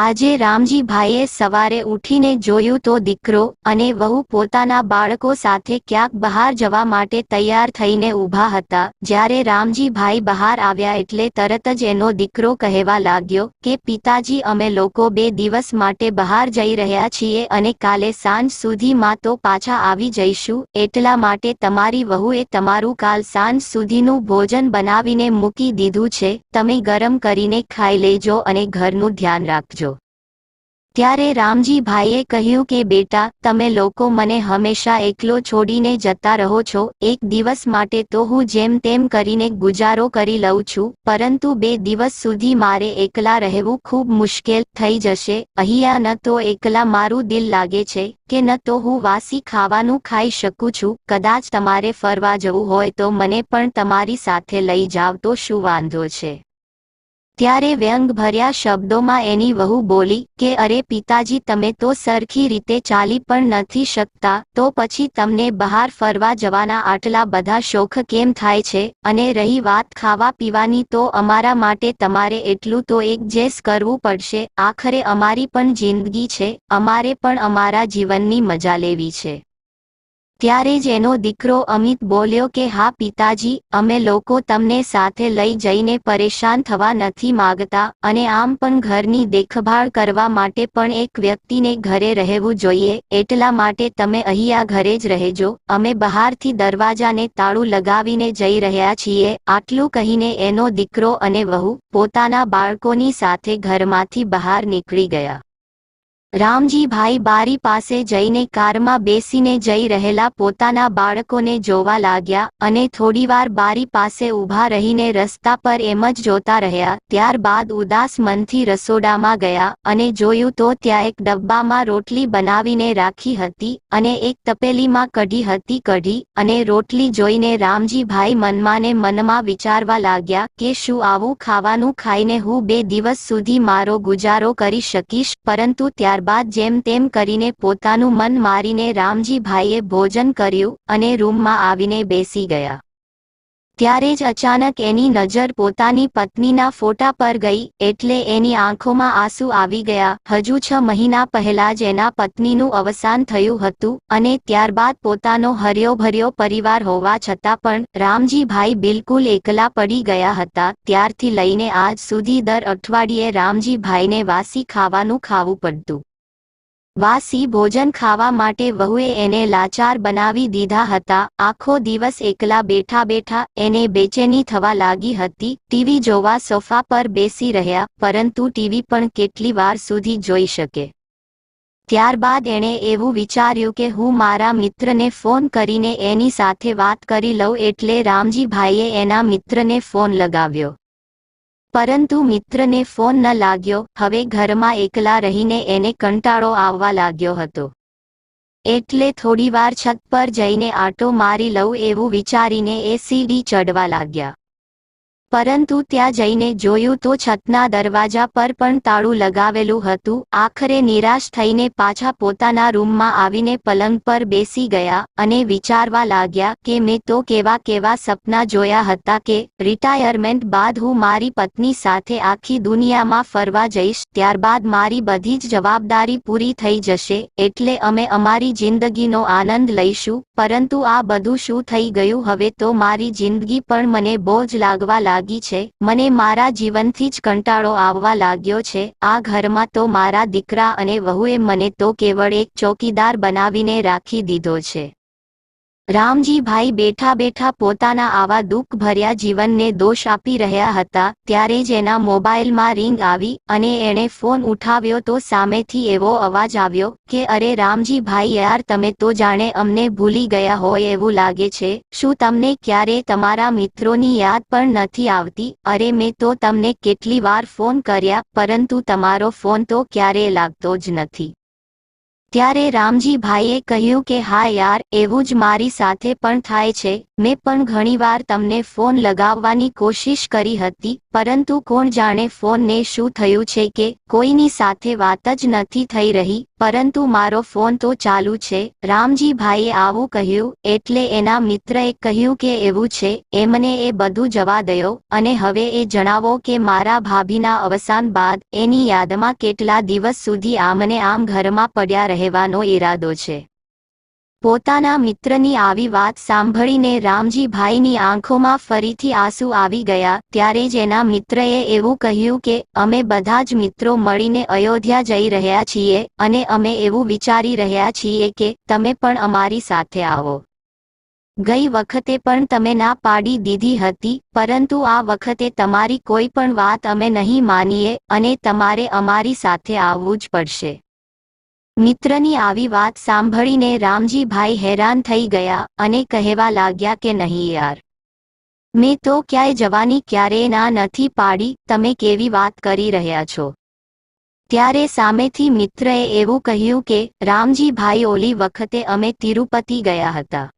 આજે રામજીભાઈએ સવારે ઉઠીને જોયું તો દીકરો અને વહુ પોતાના બાળકો સાથે ક્યાંક બહાર જવા માટે તૈયાર થઈને ઊભા હતા. જ્યારે રામજીભાઈ બહાર આવ્યા એટલે તરત જ એનો દીકરો કહેવા લાગ્યો કે, પિતાજી, અમે લોકો બે દિવસ માટે બહાર જઈ રહ્યા છીએ અને કાલે સાંજ સુધીમાં તો પાછા આવી જઈશું. એટલા માટે તમારી વહુએ તમારું કાલ સાંજ સુધીનું ભોજન બનાવીને મૂકી દીધું છે. તમે ગરમ કરીને ખાઈ લેજો અને ઘરનું ધ્યાન રાખજો. ત્યારે રામજીભાઈએ કહ્યું કે, બેટા, તમે લોકો મને હંમેશા એકલો છોડીને જતા રહો છો. એક દિવસ માટે તો હું જેમ તેમ કરીને ગુજારો કરી લઉં છું, પરંતુ બે દિવસ સુધી મારે એકલા રહેવું ખૂબ મુશ્કેલ થઈ જશે. અહીંયા ન તો એકલા મારું દિલ લાગે છે કે ન તો હું વાસી ખાવાનું ખાઈ શકું છું. કદાચ તમારે ફરવા જવું હોય તો મને પણ તમારી સાથે લઈ જાવ તો શું વાંધો છે? ત્યારે વ્યંગભર્યા શબ્દોમાં એની વહુ બોલી કે, અરે પિતાજી, તમે તો સરખી રીતે ચાલી પણ નથી શકતા, તો પછી તમને બહાર ફરવા જવાના આટલા બધા શોખ કેમ થાય છે? અને રહી વાત ખાવા પીવાની તો અમારા માટે તમારે એટલું તો એડજસ્ટ કરવું પડશે. આખરે અમારી પણ જિંદગી છે. અમારે પણ અમારા જીવનની મજા લેવી છે. ત્યારે જ એનો દીકરો અમિત બોલ્યો કે, હા, પિતાજી, અમે લોકો તમને સાથે લઈ જઈને પરેશાન થવા નથી માગતા અને આમ પણ ઘરની દેખભાળ કરવા માટે પણ એક વ્યક્તિને ઘરે રહેવું જોઈએ, એટલા માટે તમે અહીંયા ઘરે જ રહેજો. અમે બહારથી દરવાજાને તાળું લગાવીને જઈ રહ્યા છીએ. આટલું કહીને એનો દીકરો અને વહુ પોતાના બાળકોની સાથે ઘરમાંથી બહાર નીકળી ગયા. રામજીભાઈ બારી પાસે જઈને કારમાં બેસીને જઈ રહેલા પોતાના બાળકોને જોવા લાગ્યા અને થોડીવાર બારી પાસે ઊભા રહીને રસ્તા પર એમ જ જોતા રહ્યા. ત્યારબાદ ઉદાસ મનથી રસોડામાં ગયા અને જોયું તો ત્યાં એક ડબ્બામાં રોટલી બનાવીને રાખી હતી અને એક તપેલીમાં કઢી હતી કઢી અને રોટલી જોઈને રામજીભાઈ મનમાંને મનમાં વિચારવા લાગ્યા કે શું આવું ખાવાનું ખાઈને હું બે દિવસ સુધી મારો ગુજારો કરી શકીશ, પરંતુ ત્યાર ત્યારબાદ જેમ તેમ કરીને પોતાનું મન મારીને રામજીભાઈએ ભોજન કર્યું અને રૂમમાં આવીને બેસી ગયા. ત્યારે જ અચાનક એની નજર પોતાની પત્નીના ફોટા પર ગઈ એટલે એની આંખોમાં આંસુ આવી ગયા. હજુ છ મહિના પહેલા જ એના પત્નીનું અવસાન થયું હતું અને ત્યારબાદ પોતાનો હર્યો ભર્યો પરિવાર હોવા છતાં પણ રામજીભાઈ બિલકુલ એકલા પડી ગયા હતા. ત્યારથી લઈને આજ સુધી દર અઠવાડિયે રામજીભાઈને વાસી ખાવાનું ખાવું પડતું. વાસી ભોજન ખાવા માટે વહુએ એને લાચાર બનાવી દીધા હતા. આખો દિવસ એકલા બેઠા બેઠા એને બેચેની થવા લાગી હતી. ટીવી જોવા સોફા પર બેસી રહ્યા, પરંતુ ટીવી પણ કેટલી વાર સુધી જોઈ શકે. ત્યારબાદ એણે એવું વિચાર્યું કે હું મારા મિત્રને ફોન કરીને એની સાથે વાત કરી લઉં એટલે રામજીભાઈએ એના મિત્રને ફોન લગાવ્યો. પરંતુ મિત્રને ફોન ન લાગ્યો. હવે ઘરમાં એકલા રહીને એને કંટાળો આવવા લાગ્યો હતો. એટલે થોડીવાર છત પર જઈને આટો મારી લઉં એવું વિચારીને એ સીડી ચડવા લાગ્યા. પરંતુ ત્યાં જઈને જોયું તો છતના દરવાજા પર પણ તાળું લગાવેલું હતું. આખરે નિરાશ થઈને પાછા પોતાના રૂમમાં આવીને પલંગ પર બેસી ગયા અને વિચારવા લાગ્યા કે મેં તો કેવા કેવા સપના જોયા હતા કે રિટાયરમેન્ટ બાદ હું મારી પત્ની સાથે આખી દુનિયામાં ફરવા જઈશ, ત્યારબાદ મારી બધી જ જવાબદારી પૂરી થઈ જશે, એટલે અમે અમારી જિંદગીનો આનંદ લઈશું. પરંતુ આ બધું શું થઈ ગયું? હવે તો મારી જિંદગી પણ મને બોજ લાગવા લાગી. લાગી છે. મને મારા જીવનથી જ કંટાળો આવવા લાગ્યો છે. આ ઘરમાં તો મારા દીકરા અને વહુએ મને તો કેવળ એક ચોકીદાર બનાવીને રાખી દીધો છે. રામજીભાઈ બેઠા બેઠા પોતાના આવા દુઃખ ભર્યા જીવનને દોષ આપી રહ્યા હતા, ત્યારે જ એના મોબાઈલમાં રિંગ આવી અને એણે ફોન ઉઠાવ્યો તો સામેથી એવો અવાજ આવ્યો કે, અરે રામજીભાઈ યાર, તમે તો જાણે અમને ભૂલી ગયા હોય એવું લાગે છે. શું તમને ક્યારે તમારા મિત્રોની યાદ પણ નથી આવતી? અરે, મેં તો તમને કેટલી વાર ફોન કર્યા, પરંતુ તમારો ફોન તો ક્યારેય લાગતો જ નથી. ત્યારે રામજીભાઈએ કહ્યું કે, હા યાર, એવું જ મારી સાથે પણ થાય છે. મેં પણ ઘણીવાર તમને ફોન લગાવવાની કોશિશ કરી હતી, પરંતુ કોણ જાણે ફોનને શું થયું છે કે, કોઈની સાથે વાત જ નથી થઈ રહી, પરંતુ મારો ફોન તો ચાલુ છે. રામજીભાઈએ આવું કહ્યું, એટલે એના મિત્રએ કહ્યું કે, એવું છે. એમને એ બધું જવા દયો, અને હવે એ જણાવો કે, મારા ભાભીના અવસાન બાદ એની યાદમાં કેટલા દિવસ સુધી આમને આમ ઘરમાં પડ્યા રહેવાનો ઈરાદો છે. પોતાના મિત્રની આવી વાત સાંભળીને રામજીભાઈની આંખોમાં ફરીથી આંસુ આવી ગયા, ત્યારે જ એના મિત્રએ એવું કહ્યું કે, અમે બધા જ મિત્રો મળીને અયોધ્યા જઈ રહ્યા છીએ, અને અમે એવું વિચારી રહ્યા છીએ કે, તમે પણ અમારી સાથે આવો. ગઈ વખતે પણ તમે ના પાડી દીધી હતી, પરંતુ આ વખતે તમારી કોઈ પણ વાત અમે નહીં માનીએ, અને તમારે અમારી સાથે આવવું જ પડશે. મિત્રની આવી વાત સાંભળીને રામજીભાઈ હેરાન થઈ ગયા અને કહેવા લાગ્યા કે નહીં યાર. મેં તો ક્યાંય જવાની ક્યારેય ના નથી પાડી, તમે કેવી વાત કરી રહ્યા છો? ત્યારે સામેથી મિત્રએ એવું કહ્યું કે, રામજીભાઈ ઓલી વખતે અમે તિરુપતિ ગયા હતા.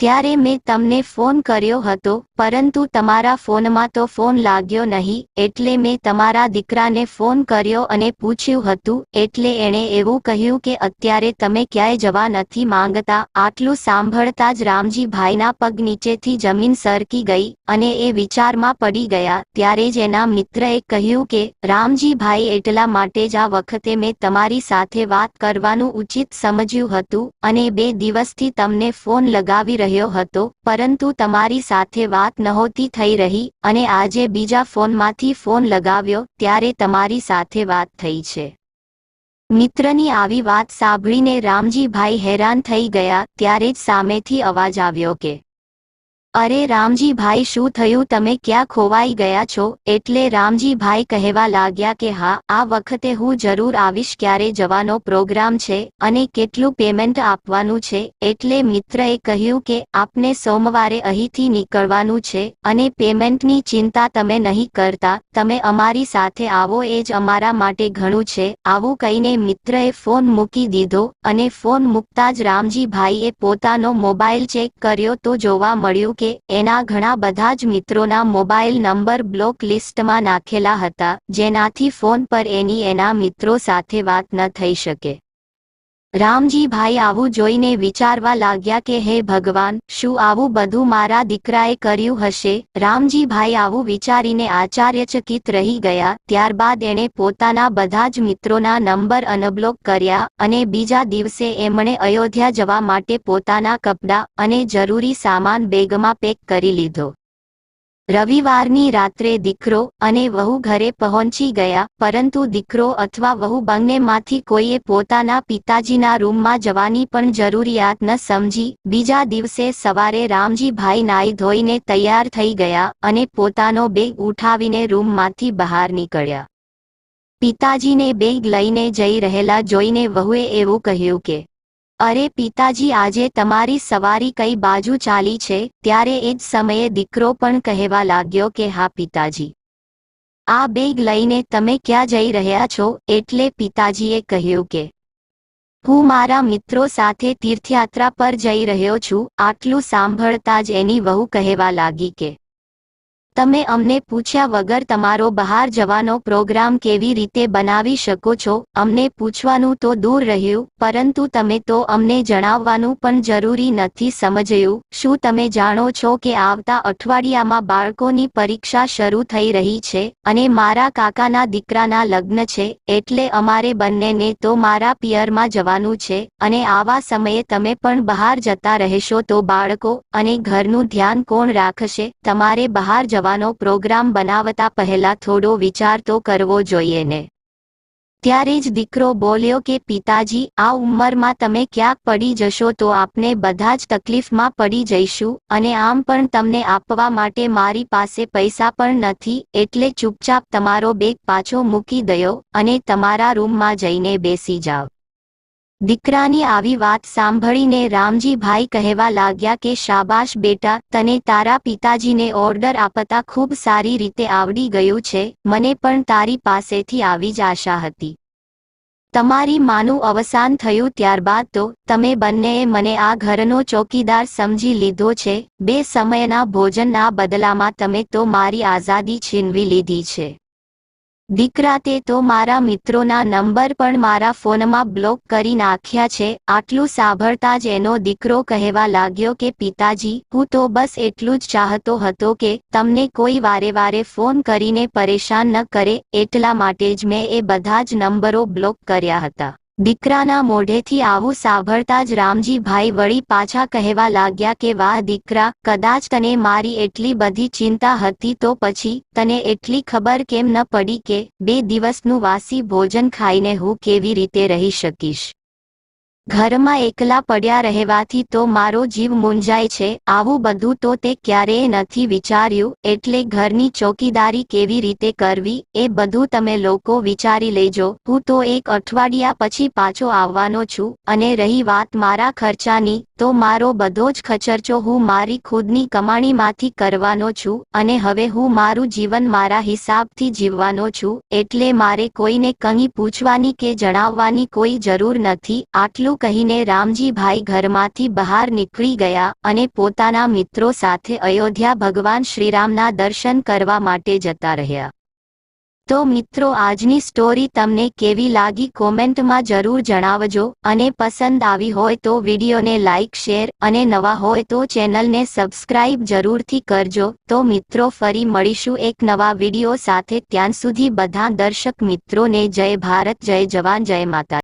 ત્યારે મેં તમને ફોન કર્યો હતો, પરંતુ તમારા ફોનમાં તો ફોન લાગ્યો નહીં, એટલે મેં તમારા દીકરાને ફોન કર્યો અને પૂછ્યું હતું, એટલે એણે એવું કહ્યું કે અત્યારે તમે ક્યાંય જવા નથી માંગતા, આટલું સાંભળતા જ રામજીભાઈના પગ નીચેથી જમીન સરકી ગઈ, અને એ વિચારમાં પડી ગયા, ત્યારે જ એના મિત્રએ કહ્યું કે, રામજીભાઈ એટલા માટે જ આ વખતે મેં તમારી સાથે વાત કરવાનું ઉચિત સમજ્યું હતું, અને બે દિવસથી તમને ફોન લગાવી રહ્યો હતો, પરંતુ તમારી સાથે વાત નહોતી થઈ રહી અને આજે બીજા ફોનમાંથી ફોન લગાવ્યો ત્યારે તમારી સાથે વાત થઈ છે. મિત્રની આવી વાત સાંભળીને રામજીભાઈ હેરાન થઈ ગયા, ત્યારે જ સામેથી અવાજ આવ્યો કે અરે રામજીભાઈ, શું થયું? તમે ક્યાં ખોવાઈ ગયા છો? એટલે રામજીભાઈ કહેવા લાગ્યા કે હા, આ વખતે હું જરૂર આવીશ, ક્યારે જવાનો પ્રોગ્રામ છે અને કેટલું પેમેન્ટ આપવાનું છે. એટલે મિત્રએ કહ્યું કે આપને સોમવારે અહીંથી નીકળવાનું છે અને પેમેન્ટની ચિંતા તમે નહીં કરતા. તમે અમારી સાથે આવો, એ જ અમારા માટે ઘણું છે. આવું કહીને મિત્રએ ફોન મૂકી દીધો અને ફોન મૂકતા જ રામજીભાઈએ પોતાનો મોબાઈલ ચેક કર્યો તો જોવા મળ્યું કે કે એના ઘણા બધા જ મિત્રોના મોબાઈલ નંબર બ્લોક લિસ્ટમાં નાખેલા હતા, જેનાથી ફોન પર એની એના મિત્રો સાથે વાત ન થઈ શકે. રામજીભાઈ આવું જોઈને વિચારવા લાગ્યા કે, હે ભગવાન, શું આવું બધું મારા દીકરાએ કર્યું હશે? રામજીભાઈ આવું વિચારીને આચાર્યચકિત રહી ગયા. ત્યારબાદ એણે પોતાના બધા જ મિત્રોના નંબર અનબ્લોક કર્યા અને બીજા દિવસે એમણે અયોધ્યા જવા માટે પોતાના કપડાં અને જરૂરી સામાન બેગમાં પેક કરી લીધો. રવિવારની રાત્રે દીકરો અને વહુ ઘરે પહોંચી ગયા, પરંતુ દીકરો અથવા વહુ બંનેમાંથી કોઈએ પોતાના પિતાજીના રૂમમાં જવાની પણ જરૂરિયાત ન સમજી, બીજા દિવસે સવારે રામજીભાઈ નાઈ ધોઈને તૈયાર થઈ ગયા અને પોતાનો બેગ ઉઠાવીને રૂમમાંથી બહાર નીકળ્યા. પિતાજીને બેગ લઈને જઈ રહેલા જોઈને વહુએ એવું કહ્યું કે અરે પિતાજી, આજે તમારી સવારી કઈ બાજુ ચાલી છે? ત્યારે એ જ સમયે દીકરો પણ કહેવા લાગ્યો કે, હા પિતાજી. આ બેગ લઈને તમે ક્યાં જઈ રહ્યા છો? એટલે પિતાજીએ કહ્યું કે, હું મારા મિત્રો સાથે તીર્થયાત્રા પર જઈ રહ્યો છું. આટલું સાંભળતા જ એની વહુ કહેવા લાગી કે તમે અમને પૂછ્યા વગર તમારો બહાર જવાનો પ્રોગ્રામ કેવી રીતે બનાવી શકો છો? અમને પૂછવાનું તો દૂર રહ્યું, પરંતુ તમે તો અમને જણાવવાનું પણ જરૂરી નથી સમજ્યું. શું તમે જાણો છો કે આવતા અઠવાડિયામાં બાળકોની પરીક્ષા શરૂ થઈ રહી છે અને મારા કાકાના દીકરાના લગ્ન છે એટલે અમારે બંનેને તો મારા પિયરમાં જવાનું છે અને આવા સમયે તમે પણ બહાર જતા રહેશો તો બાળકો અને ઘરનું ધ્યાન કોણ રાખશે? તમારે બહાર જવા જવાનો પ્રોગ્રામ બનાવતા પહેલા થોડો વિચાર તો કરવો જોઈએ ને. ત્યારે જ દીકરો બોલ્યો કે, પિતાજી, આ ઉંમરમાં તમે ક્યાંક પડી જશો તો આપને બધા જ તકલીફમાં પડી જઈશું અને આમ પણ તમને આપવા માટે મારી પાસે પૈસા પણ નથી, એટલે ચૂપચાપ તમારો બેગ પાછો મૂકી દયો અને તમારા રૂમમાં જઈને બેસી જાવ દીકરાની આવી વાત સાંભળીને રામજીભાઈ કહેવા લાગ્યા કે, શાબાશ બેટા, તને તારા પિતાજીને ઓર્ડર આપતા ખૂબ સારી રીતે આવડી ગયું છે. મને પણ તારી પાસેથી આવી જ આશા હતી. તમારી માનું અવસાન થયું ત્યારબાદ તો, તમે બંનેએ મને આ ઘરનો ચોકીદાર સમજી લીધો છે. બે સમયના ભોજનના બદલામાં તમે તો મારી આઝાદી છીનવી લીધી છે. દીકરા, તે તો મારા મિત્રોના નંબર પણ મારા ફોનમાં બ્લોક કરી નાખ્યા છે. આટલું સાંભળતા જ એનો દીકરો કહેવા લાગ્યો કે, પિતાજી, હું તો બસ એટલું જ ચાહતો હતો કે, તમને કોઈ વારે વારે ફોન કરીને પરેશાન ન કરે. એટલા માટે જ મેં એ બધા જ નંબરો બ્લોક કર્યા હતા. દીકરાના મોઢેથી આવું સાંભળતા જ રામજીભાઈ વળી પાછા કહેવા લાગ્યા કે, વાહ દીકરા, કદાચ તને મારી એટલી બધી ચિંતા હતી તો પછી તને એટલી ખબર કેમ ન પડી કે બે દિવસનું વાસી ભોજન ખાઈને હું કેવી રીતે રહી શકીશ? ઘરમાં એકલા પડ્યા રહેવાથી તો મારો જીવ મૂંઝાય છે, આવું બધું તો તે ક્યારેય નથી વિચાર્યું, એટલે ઘરની ચોકીદારી કેવી રીતે કરવી, એ બધું તમે લોકો વિચારી લેજો, હું તો એક અઠવાડિયા પછી પાછો આવવાનો છું, અને રહી વાત મારા ખર્ચાની, તો મારો બધો જ ખચરચો હું મારી ખુદની કમાણીમાંથી કરવાનો છું, અને હવે હું મારું જીવન મારા હિસાબથી જીવવાનો છું, એટલે મારે કોઈને કંઈ પૂછવાની કે જણાવવાની કોઈ જરૂર નથી આટલું કહીને રામજીભાઈ ઘરમાંથી બહાર નીકળી ગયા અને પોતાના મિત્રો સાથે અયોધ્યા ભગવાન શ્રીરામના દર્શન કરવા માટે જતા રહ્યા. તો મિત્રો, આજની સ્ટોરી તમને કેવી લાગી કોમેન્ટમાં જરૂર જણાવજો અને પસંદ આવી હોય તો વિડીયોને લાઇક શેર અને નવા હોય તો ચેનલને સબસ્ક્રાઇબ જરૂરથી કરજો. તો મિત્રો, ફરી મળીશું એક નવા વીડિયો સાથે. ત્યાં સુધી બધા દર્શક મિત્રોને જય ભારત, જય જવાન, જય માતા